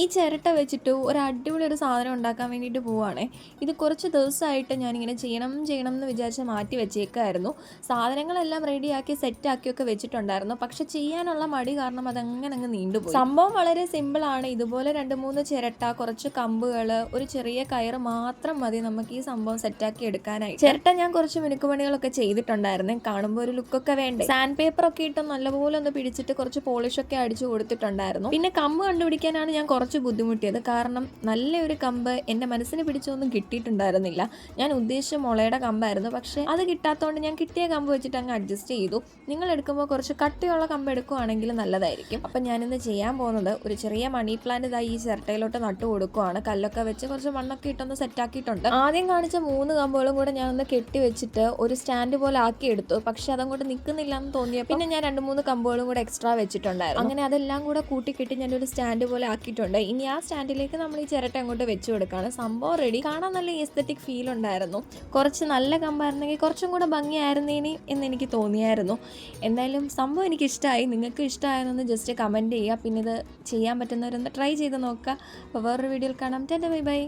ഈ ചിരട്ട വെച്ചിട്ട് ഒരു അടിപൊളി ഒരു സാധനം ഉണ്ടാക്കാൻ വേണ്ടിയിട്ട് പോവുകയാണേ ഇത് കുറച്ച് ദിവസമായിട്ട് ഞാനിങ്ങനെ ചെയ്യണം ചെയ്യണം എന്ന് വിചാരിച്ച് മാറ്റി വെച്ചേക്കായിരുന്നു. സാധനങ്ങളെല്ലാം റെഡിയാക്കി സെറ്റാക്കിയൊക്കെ വെച്ചിട്ടുണ്ടായിരുന്നു. പക്ഷെ ചെയ്യാനുള്ള മടി കാരണം അതങ്ങനെ അങ്ങ് നീണ്ടുപോയി. സംഭവം വളരെ സിമ്പിളാണ് ഇതുപോലെ രണ്ട് മൂന്ന് ചിരട്ട കുറച്ച് കമ്പുകൾ ഒരു ചെറിയ കയറ് മാത്രം മതി നമുക്ക് ഈ സംഭവം സെറ്റാക്കി എടുക്കാനായി ചിരട്ട ഞാൻ കുറച്ച് മിനുക്കുപണികളൊക്കെ ചെയ്തിട്ടുണ്ടായിരുന്നു. കാണുമ്പോൾ ഒരു ലുക്കൊക്കെ വേണ്ടേ? സാൻഡ് പേപ്പർ ഒക്കെ ഇട്ട് നല്ലപോലെ ഒന്ന് പിടിച്ചിട്ട് കുറച്ച് പോളിഷൊക്കെ അടിച്ചു കൊടുത്തിട്ടുണ്ടായിരുന്നു. പിന്നെ കമ്പ് കണ്ടുപിടിക്കാനാണ് ഞാൻ കുറച്ച് ബുദ്ധിമുട്ടിയത്. കാരണം നല്ലൊരു കമ്പ് എന്റെ മനസ്സിന് പിടിച്ചൊന്നും കിട്ടിയിട്ടുണ്ടായിരുന്നില്ല. ഞാൻ ഉദ്ദേശിച്ച മുളയുടെ കമ്പായിരുന്നു. പക്ഷേ അത് കിട്ടാത്തതുകൊണ്ട് ഞാൻ കിട്ടിയ കമ്പ് വെച്ചിട്ട് അങ്ങ് അഡ്ജസ്റ്റ് ചെയ്തു. നിങ്ങൾ എടുക്കുമ്പോൾ കുറച്ച് കട്ടിയുള്ള കമ്പ് എടുക്കുവാണെങ്കിൽ നല്ലതായിരിക്കും. അപ്പം ഞാനിന്ന് ചെയ്യാൻ പോകുന്നത് ഒരു ചെറിയ മണി പ്ലാന്റ് ഇതായി ഈ ചിരട്ടയിലോട്ട് നട്ടു കൊടുക്കുവാണ്. കല്ലൊക്കെ വെച്ച് കുറച്ച് മണ്ണൊക്കെ ഇട്ടൊന്ന് സെറ്റാക്കിയിട്ടുണ്ട് ആദ്യം കാണിച്ച മൂന്ന് കമ്പുകളും കൂടെ ഞാനൊന്ന് കെട്ടി വെച്ചിട്ട് ഒരു സ്റ്റാൻഡ് പോലെ ആക്കി എടുത്തു. പക്ഷെ അതങ്ങോട്ട് നിൽക്കുന്നില്ല എന്ന് തോന്നിയപ്പോൾ പിന്നെ ഞാൻ രണ്ട് മൂന്ന് കമ്പുകളും കൂടെ എക്സ്ട്രാ വെച്ചിട്ടുണ്ടായിരുന്നു. അങ്ങനെ അതെല്ലാം കൂടെ കൂട്ടിക്കെട്ടി ഞാനൊരു സ്റ്റാൻഡ് പോലെ ആക്കിയിട്ടുണ്ട്. ഇനി ആ സ്റ്റാൻഡിലേക്ക് നമ്മൾ ഈ ചിരട്ട അങ്ങോട്ട് വെച്ചു കൊടുക്കുകയാണ്. സംഭവം റെഡി കാണാൻ നല്ല എസ്തറ്റിക് ഫീൽ ഉണ്ടായിരുന്നു. കുറച്ച് നല്ല കമ്പായിരുന്നെങ്കിൽ കുറച്ചും കൂടെ ഭംഗിയായിരുന്നേനി എന്ന് എനിക്ക് തോന്നിയായിരുന്നു. എന്തായാലും സംഭവം എനിക്ക് ഇഷ്ടമായി നിങ്ങൾക്ക് ഇഷ്ടമായെന്നൊന്ന് ജസ്റ്റ് കമന്റ് ചെയ്യുക. പിന്നെ ഇത് ചെയ്യാൻ പറ്റുന്നവരൊന്ന് ട്രൈ ചെയ്ത് നോക്കുക. അപ്പോൾ വേറൊരു വീഡിയോയിൽ കാണാം. ടെന്റെ ബൈ ബൈ.